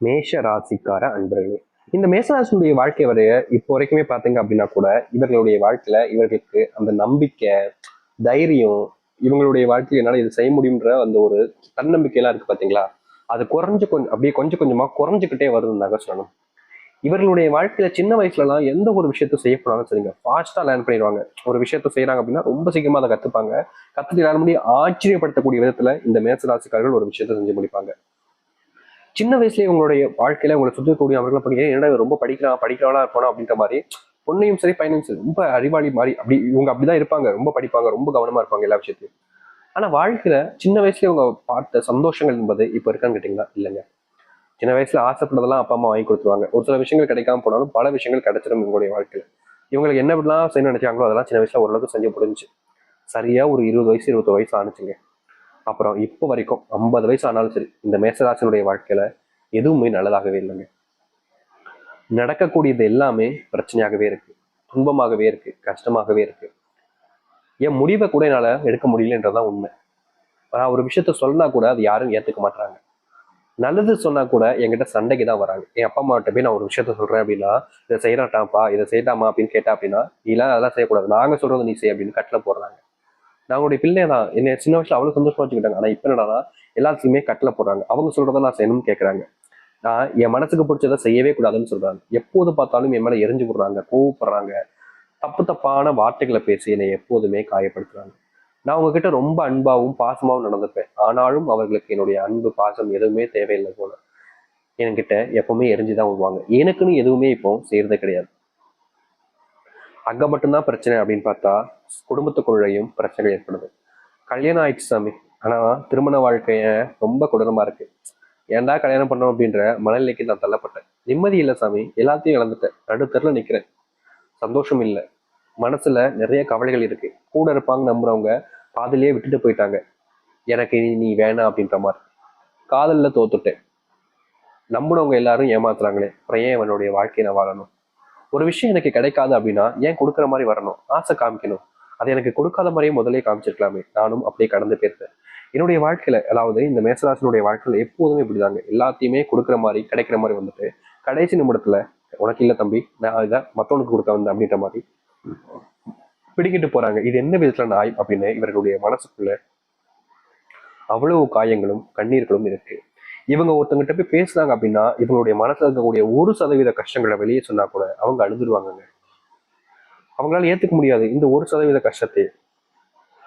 மேஷ ராசிக்கார அன்பர்களே இந்த மேசராசினுடைய வாழ்க்கை வரைய இப்போ வரைக்குமே பார்த்தீங்க அப்படின்னா கூட இவர்களுடைய வாழ்க்கையில இவர்களுக்கு அந்த நம்பிக்கை தைரியம் இவங்களுடைய வாழ்க்கையில் என்னால் இது செய்ய முடியுன்ற அந்த ஒரு தன்னம்பிக்கையெல்லாம் இருக்கு பார்த்தீங்களா அது குறைஞ்சு கொஞ்சம் அப்படியே கொஞ்சம் கொஞ்சமா குறைஞ்சிக்கிட்டே வருதுன்னாக்க சொல்லணும். இவர்களுடைய வாழ்க்கையில சின்ன வயசுலலாம் எந்த ஒரு விஷயத்த செய்ய போனாலும் சரிங்க ஃபாஸ்டா லேர்ன் பண்ணிடுவாங்க. ஒரு விஷயத்த செய்யறாங்க அப்படின்னா ரொம்ப சீக்கிரமா அதை கத்துப்பாங்க. கத்துட்டு லேர்ன் பண்ணி ஆச்சரியப்படுத்தக்கூடிய விதத்துல இந்த மேசராசிக்காரர்கள் ஒரு விஷயத்த செஞ்சு முடிப்பாங்க. சின்ன வயசுலேயே உங்களுடைய வாழ்க்கையில உங்களை சுற்றக்கூடிய அவர்களை பண்ணி என்னடா ரொம்ப படிக்கிறான் படிக்கிறவளா இருப்பானோ? அப்படின்ற மாதிரி பொண்ணையும் சரி பையனையும் சரி ரொம்ப அறிவாளி மாதிரி அப்படி இவங்க அப்படிதான் இருப்பாங்க ரொம்ப படிப்பாங்க ரொம்ப கவனமா இருப்பாங்க எல்லா விஷயத்தையும். ஆனா வாழ்க்கையில சின்ன வயசுல இவங்க பார்த்த சந்தோஷங்கள் என்பது இப்ப இருக்கான்னு கேட்டீங்களா? இல்லைங்க. சின்ன வயசுல ஆசைப்பட்டதெல்லாம் அப்பா அம்மா வாங்கி கொடுத்துருவாங்க. ஒரு சில விஷயங்கள் கிடைக்காம போனாலும் பல விஷயங்கள் கிடைச்சிடும் இவங்களுடைய வாழ்க்கையில. இவங்களுக்கு என்ன எப்படிலாம் செய்ய நினைச்சாங்களோ அதெல்லாம் சின்ன வயசுல ஓரளவுக்கு செஞ்சு முடிஞ்சு. சரியா ஒரு இருபது வயசு இருபத்தி வயசு ஆனிச்சுங்க அப்புறம் இப்போ வரைக்கும் ஐம்பது வயசு ஆனாலும் சரி இந்த மேசராசனுடைய வாழ்க்கையில எதுவுமே நல்லதாகவே இல்லைங்க. நடக்கக்கூடியது எல்லாமே பிரச்சனையாகவே இருக்கு துன்பமாகவே இருக்கு கஷ்டமாகவே இருக்கு. என் முடிவை கூட என்னால எடுக்க முடியலன்றதான் உண்மை. ஆனால் ஒரு விஷயத்த சொன்னா கூட அது யாரும் ஏத்துக்க மாட்டாங்க நல்லது சொன்னா கூட என்கிட்ட சண்டைக்கு தான் வராங்க. என் அப்பா அம்மாட்ட போய் நான் ஒரு விஷயத்த சொல்றேன் அப்படின்னா இதை செய்யறாட்டாப்பா இதை செய்யட்டாமா அப்படின்னு கேட்டா அப்படின்னா நீலாம் அதெல்லாம் செய்யக்கூடாது. நாங்க சொல்றது நீ செய் அப்படின்னு கட்டில போடுறாங்க. நான் உங்களுடைய பிள்ளை தான். என்ன சின்ன வயசுல அவ்வளவு சந்தோஷமா வச்சுக்கிட்டாங்க. ஆனா இப்ப என்னடா எல்லாத்தையுமே கட்டில போடுறாங்க. அவங்க சொல்றதை நான் செய்யணும்னு கேட்கறாங்க நான் என் மனசுக்கு பிடிச்சதை செய்யவே கூடாதுன்னு சொல்றாங்க. எப்போது பார்த்தாலும் என் மேல எரிஞ்சு விடுறாங்க கோவப்படுறாங்க. தப்பு தப்பான வார்த்தைகளை பேசி என்னை எப்போதுமே காயப்படுத்துறாங்க. நான் உங்ககிட்ட ரொம்ப அன்பாவும் பாசமாவும் நடந்துப்பேன். ஆனாலும் அவர்களுக்கு என்னுடைய அன்பு பாசம் எதுவுமே தேவையில்லை போல. என்கிட்ட எப்பவுமே எரிஞ்சுதான் விடுவாங்க எனக்குன்னு எதுவுமே இப்போ செய்யறதே கிடையாது. அங்க மட்டும்தான் பிரச்சனை அப்படின்னு பார்த்தா குடும்பத்துக்குள்ளேயும் பிரச்சனை ஏற்படுது. கல்யாணம் ஆயிடுச்சு சாமி. ஆனா திருமண வாழ்க்கைய ரொம்ப கொடூரமா இருக்கு. ஏன்டா கல்யாணம் பண்ணோம் அப்படின்ற மனநிலைக்கு நான் தள்ளப்பட்டேன். நிம்மதி இல்லை சாமி. எல்லாத்தையும் இழந்துட்டேன். நடுத்தரில் நிக்கிறேன். சந்தோஷம் இல்லை. மனசுல நிறைய கவலைகள் இருக்கு. கூட இருப்பாங்க நம்புறவங்க பாதிலேயே விட்டுட்டு போயிட்டாங்க. எனக்கு இனி நீ வேணாம் அப்படின்ற மாதிரி. காதல்ல தோத்துட்டேன். நம்பினவங்க எல்லாரும் ஏமாத்துறாங்களே. அப்புறம் ஏன் அவனுடைய வாழ்க்கையை நான் வாழணும்? ஒரு விஷயம் எனக்கு கிடைக்காது அப்படின்னா ஏன் கொடுக்குற மாதிரி வரணும்? ஆசை காமிக்கணும். அது எனக்கு கொடுக்காத மாதிரியே முதலே காமிச்சிருக்கலாமே. நானும் அப்படியே கடந்து போயிருந்தேன் என்னுடைய வாழ்க்கையில அதாவது இந்த மேசராசனுடைய வாழ்க்கையில எப்போதுமே இப்படிதாங்க. எல்லாத்தையுமே கொடுக்குற மாதிரி கிடைக்கிற மாதிரி வந்துட்டு கடைசி நிமிடத்துல உனக்கு இல்லை தம்பி நான் இதை மற்றவனுக்கு கொடுக்க வந்தேன் அப்படின்ற மாதிரி பிடிக்கிட்டு போறாங்க. இது என்ன விதத்துல நாய் அப்படின்னு இவர்களுடைய மனசுக்குள்ள அவ்வளவு காயங்களும் கண்ணீர்களும் இருக்கு. இவங்க ஒருத்தங்கிட்ட போய் பேசுனாங்க அப்படின்னா இவங்களுடைய மனசுல இருக்கக்கூடிய ஒரு சதவீத கஷ்டங்களை வெளியே சொன்னா கூட அவங்க அழுதுருவாங்க அவங்களால ஏத்துக்க முடியாது. இந்த ஒரு சதவீத கஷ்டத்தை.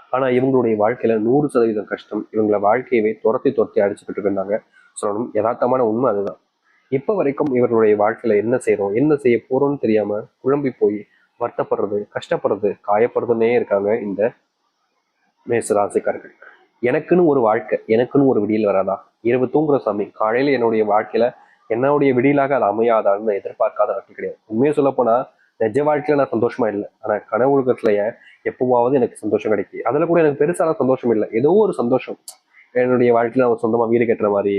ஆனா இவங்களுடைய வாழ்க்கையில நூறு சதவீதம் கஷ்டம் இவங்களை வாழ்க்கையவே துரத்தி துரத்தி அடிச்சுக்கிட்டு இருந்தாங்க சொல்லணும் யதார்த்தமான உண்மை அதுதான். இப்ப வரைக்கும் இவர்களுடைய வாழ்க்கையில என்ன செய்யறோம் என்ன செய்ய போறோம்னு தெரியாம குழம்பி போய் வருத்தப்படுறது கஷ்டப்படுறது காயப்படுறதுன்னே இருக்காங்க இந்த மேசராசிக்காரர்கள் எனக்குன்னு ஒரு வாழ்க்கை எனக்குன்னு ஒரு விடியல் வராதா? இரவு தூங்குற சாமி காலையில என்னுடைய வாழ்க்கையில என்னுடைய விடியலாக அது அமையாதான்னு எதிர்பார்க்காத நாட்கள் கிடையாது. உண்மையை சொல்ல போனா நிஜ வாழ்க்கையில நான் சந்தோஷமா இல்லை. ஆனா கனவு உலகத்துல எப்போவாவது எனக்கு சந்தோஷம் கிடைக்கும் அதுல கூட எனக்கு பெருசான சந்தோஷம் இல்லை. ஏதோ ஒரு சந்தோஷம். என்னுடைய வாழ்க்கையில நான் சொந்தமா வீடு கட்டுற மாதிரி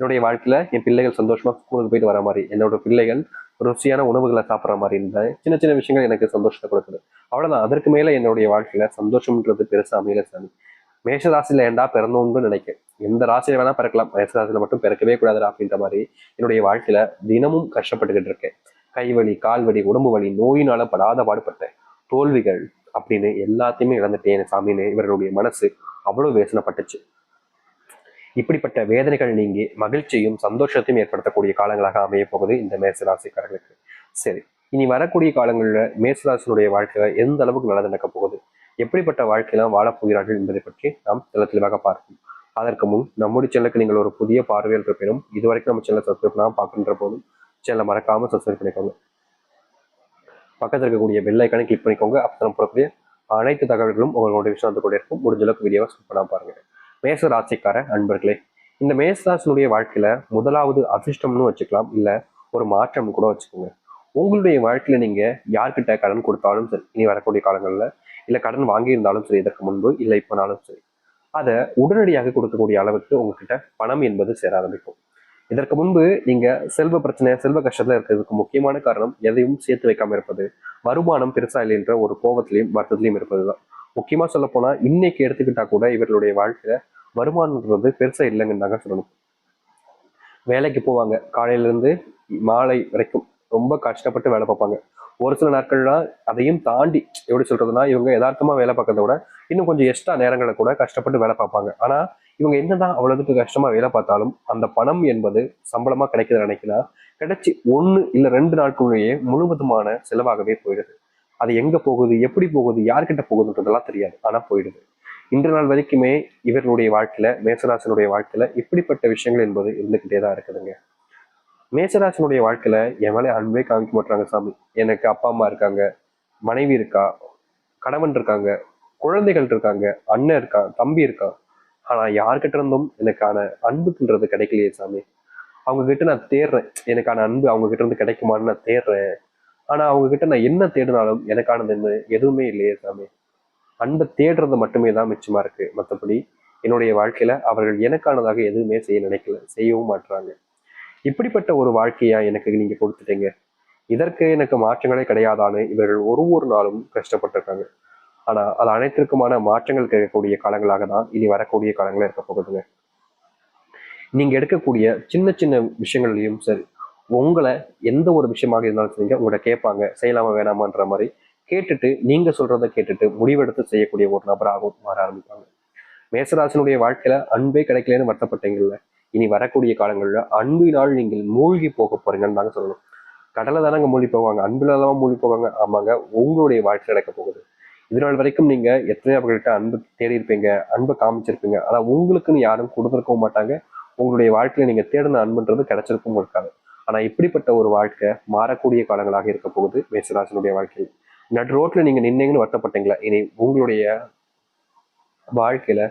என்னுடைய வாழ்க்கையில என் பிள்ளைகள் சந்தோஷமா ஸ்கூலுக்கு போயிட்டு வர மாதிரி என்னோட பிள்ளைகள் ருசியான உணவுகளை சாப்பிட்ற மாதிரி இருந்த சின்ன சின்ன விஷயங்கள் எனக்கு சந்தோஷத்தை கொடுக்குது. அவ்வளவுதான். அதற்கு மேல என்னுடைய வாழ்க்கையில சந்தோஷம்ன்றது பெருசா அமையல சாமி. மேஷ ராசியில ஏண்டா பிறந்தோம்னு நினைக்கிறேன். எந்த ராசியில வேணா பிறக்கலாம். மேஷ ராசியில மட்டும் பிறக்கவே கூடாது அப்படின்ற மாதிரி என்னுடைய வாழ்க்கையில தினமும் கஷ்டப்பட்டுக்கிட்டு இருக்கேன். கைவலி கால்வலி உடம்பு வலி நோயினால படாத பாடுபட்டேன் தோல்விகள் அப்படின்னு எல்லாத்தையுமே இழந்துட்டேன் சாமின்னு இவர்களுடைய மனசு அவ்வளவு வேசனப்பட்டுச்சு இப்படிப்பட்ட வேதனைகள் நீங்கி மகிழ்ச்சியும் சந்தோஷத்தையும் ஏற்படுத்தக்கூடிய காலங்களாக அமைய போகுது இந்த மேசராசிக்காரர்களுக்கு சரி இனி வரக்கூடிய காலங்களில் மேசராசினுடைய வாழ்க்கையில எந்த அளவுக்கு நல்லது நடக்க போகுது? எப்படிப்பட்ட வாழ்க்கையெல்லாம் வாழப்போகிறார்கள் என்பதை பற்றி நாம் தெல தெளிவாக பார்ப்போம். அதற்கு முன் நம்முடைய சேனலுக்கு நீங்கள் ஒரு புதிய பார்வையாளர் இருப்பினும் இதுவரைக்கும் நம்ம சேனலை சப்ஸ்கிரைப் பண்ணாமல் பார்க்கின்ற போதும் சேனலை மறக்காம சப்ஸ்கிரைப் பண்ணிக்கோங்க. பக்கத்தில் இருக்கக்கூடிய பெல் ஐக்கானை கிளிக் பண்ணிக்கோங்க. அப்போ நம்ம போடக்கூடிய அனைத்து தகவல்களும் உங்கள் விஷயம் வந்து கூட இருக்கும் முடிஞ்ச அளவுக்கு வீடியோவை ஸ்கிப் பண்ணால் பாருங்க. மேச ராசிக்கார அன்பர்களே இந்த மேசராசினுடைய வாழ்க்கையில முதலாவது அதிர்ஷ்டம்னு வச்சுக்கலாம். இல்ல ஒரு மாற்றம் கூட வச்சுக்கோங்க. உங்களுடைய வாழ்க்கையில நீங்க யார்கிட்ட கடன் கொடுத்தாலும் சரி இனி வரக்கூடிய காலங்கள்ல இல்ல கடன் வாங்கியிருந்தாலும் சரி இதற்கு முன்பு இல்லை இப்போனாலும் சரி அதை உடனடியாக கொடுக்கக்கூடிய அளவுக்கு உங்ககிட்ட பணம் என்பது சேர ஆரம்பிக்கும். இதற்கு முன்பு நீங்க செல்வ பிரச்சனை செல்வ கஷ்டத்துல இருக்கிறதுக்கு முக்கியமான காரணம் எதையும் சேர்த்து வைக்காம இருப்பது. வருமானம் பெருசா இல்லைன்ற ஒரு கோபத்திலையும் வருத்தத்திலையும் இருப்பதுதான். முக்கியமா சொல்ல போனா இன்னைக்கு எடுத்துக்கிட்டா கூட இவர்களுடைய வாழ்க்கையில வருமானம்ன்றது பெருசா இல்லைங்கன்னு தாங்க சொல்லணும். வேலைக்கு போவாங்க. காலையில இருந்து மாலை வரைக்கும் ரொம்ப கஷ்டப்பட்டு வேலை பார்ப்பாங்க. ஒரு சில நாட்கள்லாம் அதையும் தாண்டி எப்படி சொல்றதுன்னா இவங்க யதார்த்தமா வேலை பார்க்கறத விட இன்னும் கொஞ்சம் எக்ஸ்ட்ரா நேரங்களை கூட கஷ்டப்பட்டு வேலை பார்ப்பாங்க. ஆனா இவங்க என்னதான் அவ்வளவுக்கு கஷ்டமா வேலை பார்த்தாலும் அந்த பணம் என்பது சம்பளமா கிடைக்குதுன்னு நினைக்கிறா? கிடைச்சி ஒன்று இல்ல ரெண்டு நாட்களுடைய முழுவதுமான செலவாகவே போயிடுது. அது எங்க போகுது எப்படி போகுது யார்கிட்ட போகுதுன்றதெல்லாம் தெரியாது. ஆனா போயிடுது. இன்று நாள் வரைக்குமே இவர்களுடைய வாழ்க்கையில மேசராசனுடைய வாழ்க்கையில இப்படிப்பட்ட விஷயங்கள் என்பது இருந்துகிட்டே தான் இருக்குதுங்க. மேசராசனுடைய வாழ்க்கையில என் மேலே அன்பே காமிக்க மாட்டாங்க சாமி. எனக்கு அப்பா அம்மா இருக்காங்க மனைவி இருக்கா கணவன் இருக்காங்க குழந்தைகள் இருக்காங்க அண்ணன் இருக்கான் தம்பி இருக்கான் ஆனா யார்கிட்ட இருந்தும் எனக்கான அன்புக்குன்றது கிடைக்கலையே சாமி. அவங்க கிட்ட நான் தேடுறேன். எனக்கான அன்பு அவங்க கிட்ட இருந்து கிடைக்குமான்னு நான் தேடுறேன். ஆனா அவங்க கிட்ட நான் என்ன தேடினாலும் எனக்கானது என்ன எதுவுமே இல்லையே சாமி. அன்பை தேடுறது மட்டுமே தான் மிச்சமா இருக்கு. மற்றபடி என்னுடைய வாழ்க்கையில அவர்கள் எனக்கானதாக எதுவுமே செய்ய நினைக்கல செய்யவும் மாட்டுறாங்க இப்படிப்பட்ட ஒரு வாழ்க்கையா எனக்கு நீங்க கொடுத்துட்டீங்க. இதற்கு எனக்கு மாற்றங்களே கிடையாதான்னு இவர்கள் ஒரு ஒரு நாளும் கஷ்டப்பட்டிருக்காங்க. ஆனா அது அனைத்திற்குமான மாற்றங்கள் கிடைக்கக்கூடிய காலங்களாக தான் இனி வரக்கூடிய காலங்களா இருக்க போகுதுங்க. நீங்க எடுக்கக்கூடிய சின்ன சின்ன விஷயங்கள்லையும் சரி உங்களை எந்த ஒரு விஷயமாக இருந்தாலும் சரிங்க உங்கள்கிட்ட கேட்பாங்க செய்யலாமா வேணாமான்ற மாதிரி கேட்டுட்டு நீங்க சொல்றதை கேட்டுட்டு முடிவெடுத்து செய்யக்கூடிய ஒரு நபராகவும் மாற ஆரம்பிப்பாங்க. மேசராசனுடைய வாழ்க்கையில அன்பே கிடைக்கலன்னு வருத்தப்பட்டீங்கல்ல இனி வரக்கூடிய காலங்களில் அன்பினால் நீங்கள் மூழ்கி போக போறீங்கன்னு தாங்க சொல்லணும். கடலை தானங்க மூழ்கி போவாங்க அன்புல எல்லாம் மூழ்கி போவாங்க ஆமாங்க உங்களுடைய வாழ்க்கை நடக்க போகுது. இதனால் வரைக்கும் நீங்க எத்தனை அவர்கள்ட்ட அன்பு தேடி இருப்பீங்க அன்பை காமிச்சிருப்பீங்க. ஆனா உங்களுக்குன்னு யாரும் கொடுத்துருக்கவும் மாட்டாங்க. உங்களுடைய வாழ்க்கையில நீங்க தேடின அன்புன்றது கிடைச்சிருக்கவும் இருக்காது ஆனா இப்படிப்பட்ட ஒரு வாழ்க்கை மாறக்கூடிய காலங்களாக இருக்க போகுது மேசராசனுடைய வாழ்க்கையில். நடு ரோட்ல நீங்க நின்னீங்கன்னு வருத்தப்பட்டீங்களா? இனி உங்களுடைய வாழ்க்கையில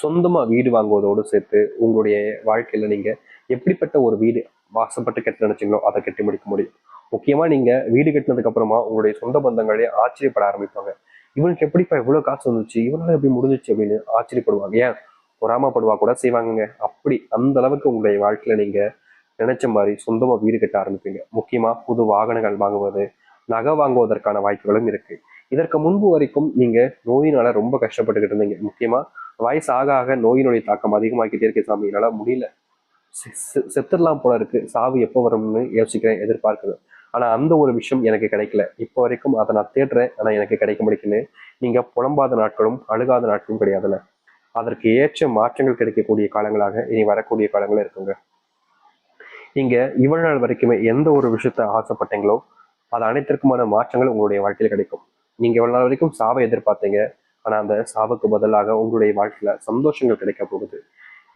சொந்தமா வீடு வாங்குவதோடு சேர்த்து உங்களுடைய வாழ்க்கையில நீங்க எப்படிப்பட்ட ஒரு வீடு வாசப்பட்டு கட்ட நினைச்சீங்களோ அதை கட்டி முடிக்க முடியும். முக்கியமா நீங்க வீடு கட்டினதுக்கு அப்புறமா உங்களுடைய சொந்த பந்தங்களே ஆச்சரியப்பட ஆரம்பிப்பாங்க. இவனுக்கு எப்படிப்பா இவ்வளோ காசு வந்துச்சு? இவனால எப்படி முடிஞ்சிச்சு அப்படின்னு ஆச்சரியப்படுவாங்க. ஏன்? பொறாமப்படுவா கூட செய்வாங்கங்க. அப்படி அந்த அளவுக்கு உங்களுடைய வாழ்க்கையில நீங்க நினைச்ச மாதிரி சொந்தமா வீடு கட்ட ஆரம்பிப்பீங்க. முக்கியமா புது வாகனங்கள் வாங்குவது நகை வாங்குவதற்கான வாய்ப்புகளும் இருக்கு. இதற்கு முன்பு வரைக்கும் நீங்க நோயினால ரொம்ப கஷ்டப்பட்டுக்கிட்டு இருந்தீங்க. முக்கியமா வயசு ஆக ஆக நோயினுடைய தாக்கம் அதிகமாக்கிட்டே இருக்கு சாமி. என்னால முடியல. செ- செத்துடலாம் போல இருக்கு. சாவு எப்போ வரும்னு யோசிக்கிறேன் எதிர்பார்க்கிறேன் ஆனா அந்த ஒரு விஷயம் எனக்கு கிடைக்கல. இப்போ வரைக்கும் அதை நான் தேடுறேன். ஆனா எனக்கு கிடைக்க முடிக்குன்னு நீங்க புலம்பாத நாட்களும் அழுகாத நாட்களும் கிடையாதுல்ல. அதற்கு ஏற்ற மாற்றங்கள் கிடைக்கக்கூடிய காலங்களாக இனி வரக்கூடிய காலங்கள் இருக்குங்க. நீங்கள் இவ்வளவு நாள் வரைக்குமே எந்த ஒரு விஷயத்த ஆசைப்பட்டீங்களோ அது அனைத்திற்குமான மாற்றங்கள் உங்களுடைய வாழ்க்கையில கிடைக்கும். நீங்க இவ்வளவு நாள் வரைக்கும் சாவை எதிர்பார்த்தீங்க. ஆனா அந்த சாவுக்கு பதிலாக உங்களுடைய வாழ்க்கையில சந்தோஷங்கள் கிடைக்க போகுது.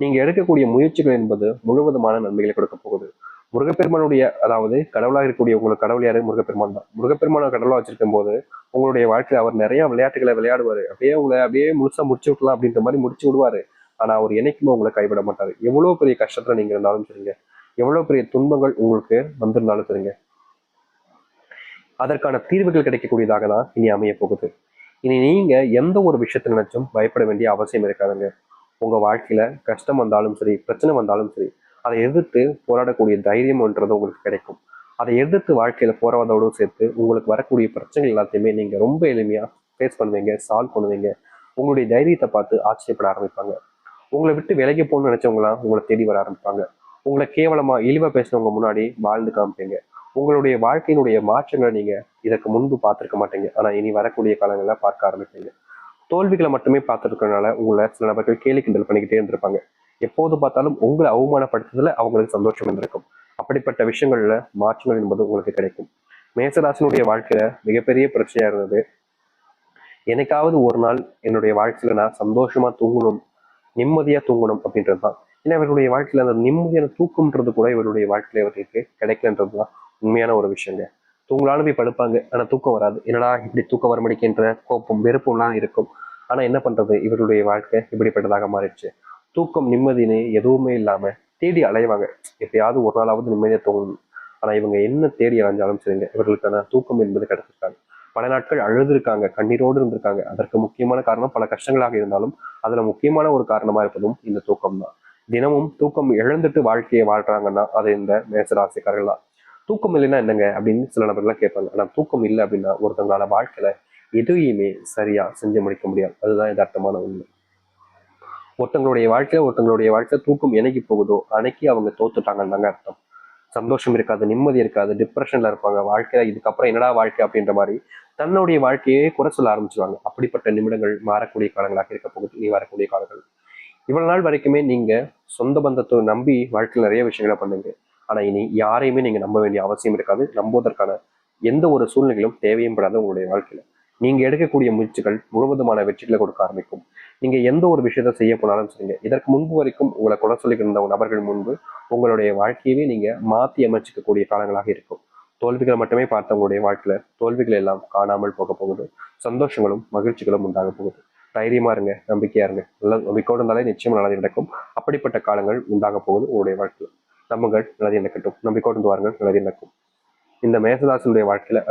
நீங்க எடுக்கக்கூடிய முயற்சிகள் என்பது முழுவதுமான நன்மைகளை கொடுக்க போகுது. முருகப்பெருமானுடைய அதாவது கடவுளாக இருக்கக்கூடிய உங்களுக்கு கடவுள் யாரு? முருகப்பெருமான் தான். முருகப்பெருமான கடவுளா வச்சிருக்கும் போது உங்களுடைய வாழ்க்கையில அவர் நிறைய விளையாட்டுகளை விளையாடுவாரு. அப்படியே உங்களை அப்படியே முழுசா முடிச்சு விடலாம் அப்படின்ற மாதிரி முடிச்சு விடுவாரு. ஆனா அவர் என்னைக்குமே உங்களை கைவிட மாட்டார். எவ்வளவு பெரிய கஷ்டத்துல நீங்க இருந்தாலும் சரிங்க. எவ்வளவு பெரிய துன்பங்கள் உங்களுக்கு வந்திருந்தாலும் சரிங்க. அதற்கான தீர்வுகள் கிடைக்கக்கூடியதாக தான் இனி அமைய போகுது. இனி நீங்க எந்த ஒரு விஷயத்தை நினைச்சும் பயப்பட வேண்டிய அவசியம் இருக்காதுங்க. உங்க வாழ்க்கையில கஷ்டம் வந்தாலும் சரி பிரச்சனை வந்தாலும் சரி அதை எதிர்த்து போராடக்கூடிய தைரியம்ன்றது உங்களுக்கு கிடைக்கும். அதை எதிர்த்து வாழ்க்கையில போராடோடு சேர்த்து உங்களுக்கு வரக்கூடிய பிரச்சனைகள் எல்லாத்தையுமே நீங்க ரொம்ப எளிமையா ஃபேஸ் பண்ணுவீங்க சால்வ் பண்ணுவீங்க. உங்களுடைய தைரியத்தை பார்த்து ஆச்சரியப்பட ஆரம்பிப்பாங்க. உங்களை விட்டு விலகி போகணும்னு நினைச்சவங்களாம் உங்களை தேடி வர ஆரம்பிப்பாங்க. உங்களை கேவலமா இழிவா பேசினவங்க முன்னாடி வாழ்ந்து காமிப்பீங்க. உங்களுடைய வாழ்க்கையினுடைய மாற்றங்களை நீங்க இதற்கு முன்பு பார்த்துருக்க மாட்டீங்க. ஆனா இனி வரக்கூடிய காலங்களில் பார்க்க ஆரம்பிப்பீங்க. தோல்விகளை மட்டுமே பார்த்துருக்கனால உங்களை சில நபர்கள் கேலி கிண்டல் பண்ணிக்கிட்டே இருந்திருப்பாங்க. எப்போது பார்த்தாலும் உங்களை அவமானப்படுத்துறதுல அவங்களுக்கு சந்தோஷம் இருந்திருக்கும் அப்படிப்பட்ட விஷயங்கள்ல மாற்றங்கள் என்பது உங்களுக்கு கிடைக்கும். மேசராசனுடைய வாழ்க்கையில மிகப்பெரிய பிரச்சனையா இருந்தது. என்னைக்காவது ஒரு நாள் என்னுடைய வாழ்க்கையில நான் சந்தோஷமா தூங்கணும் நிம்மதியா தூங்கணும் அப்படின்றது தான் ஏன்னா இவருடைய வாழ்க்கையில அந்த நிம்மதியான தூக்கம்ன்றது கூட இவருடைய வாழ்க்கையில இவர்களுக்கு கிடைக்கலன்றது தான் உண்மையான ஒரு விஷயங்க. தூங்கலான்னு போய் படுப்பாங்க ஆனா தூக்கம் வராது. என்னடா இப்படி தூக்கம் வர முடிக்கின்ற கோபம் வெறுப்பும்லாம் இருக்கும். ஆனா என்ன பண்றது? இவருடைய வாழ்க்கை இப்படிப்பட்டதாக மாறிடுச்சு. தூக்கம் நிம்மதினு எதுவுமே இல்லாம தேடி அலைவாங்க. எப்பயாவது ஒரு நாளாவது நிம்மதியாக தூங்கணும். ஆனால் இவங்க என்ன தேடி அலைஞ்சாலும் சரிங்க. இவர்களுக்கான தூக்கம் என்பது கிடைச்சிருக்காங்க பல நாட்கள் அழுதுருக்காங்க கண்ணீரோடு இருந்திருக்காங்க. அதற்கு முக்கியமான காரணம் பல கஷ்டங்களாக இருந்தாலும் அதுல முக்கியமான ஒரு காரணமா இருப்பதும் இந்த தூக்கம் தான். தினமும் தூக்கம் இழந்துட்டு வாழ்க்கையை வாழ்றாங்கன்னா அது இந்த மேசராசிக்காரர்கள் தான். தூக்கம் இல்லைன்னா என்னங்க? அப்படின்னு சில நபர்கள்லாம் கேட்பாங்க. ஆனால் தூக்கம் இல்லை அப்படின்னா ஒருத்தவங்களால வாழ்க்கையில எதையுமே சரியா செஞ்சு முடிக்க முடியாது. அதுதான் யதார்த்தமான உண்மை. ஒருத்தங்களுடைய வாழ்க்கையில ஒருத்தங்களுடைய வாழ்க்கை தூக்கம் என்னைக்கு போகுதோ அன்னைக்கு அவங்க தோத்துட்டாங்கன்னு தாங்க அர்த்தம். சந்தோஷம் இருக்காது நிம்மதி இருக்காது டிப்ரெஷன்ல இருப்பாங்க. வாழ்க்கையில இதுக்கப்புறம் என்னடா வாழ்க்கை அப்படின்ற மாதிரி தன்னுடைய வாழ்க்கையே குறை சொல்ல ஆரம்பிச்சிருவாங்க. அப்படிப்பட்ட நிமிடங்கள் மாறக்கூடிய காலங்களாக இருக்க போகுது. நீ வரக்கூடிய காலங்கள். இவ்வளவு நாள் வரைக்குமே நீங்க சொந்த பந்தத்தை நம்பி வாழ்க்கையில் நிறைய விஷயங்களை பண்ணுங்க. ஆனா இனி யாரையுமே நீங்க நம்ப வேண்டிய அவசியம் இருக்காது. நம்புவதற்கான எந்த ஒரு சூழ்நிலைகளும் தேவையும் படாது உங்களுடைய வாழ்க்கையில. நீங்க எடுக்கக்கூடிய முயற்சிகள் முழுவதுமான வெற்றிகளை கொடுக்க ஆரம்பிக்கும். நீங்க எந்த ஒரு விஷயத்த செய்ய போனாலும் சரிங்க. இதற்கு முன்பு வரைக்கும் உங்களை குறை சொல்லிக்கிருந்த நபர்கள் முன்பு உங்களுடைய வாழ்க்கையவே நீங்க மாத்தி அமைச்சிக்கக்கூடிய காலங்களாக இருக்கும். தோல்விகளை மட்டுமே பார்த்த உங்களுடைய வாழ்க்கையில தோல்விகள் எல்லாம் காணாமல் போக போகுது. சந்தோஷங்களும் மகிழ்ச்சிகளும் உண்டாக போகுது. தைரியமா இருங்க நம்பிக்கையா இருங்க. நல்ல நம்பிக்கையோடு இருந்தாலே நிச்சயம் நல்லது நடக்கும். அப்படிப்பட்ட காலங்கள் உண்டாக போகுது உங்களுடைய வாழ்க்கையில. நம்புங்கள் நல்லது நடக்கட்டும். நம்பிக்கையோடு இருந்து வாருங்கள் நல்லது நடக்கும். இந்த மேசதாசனுடைய வாழ்க்கையில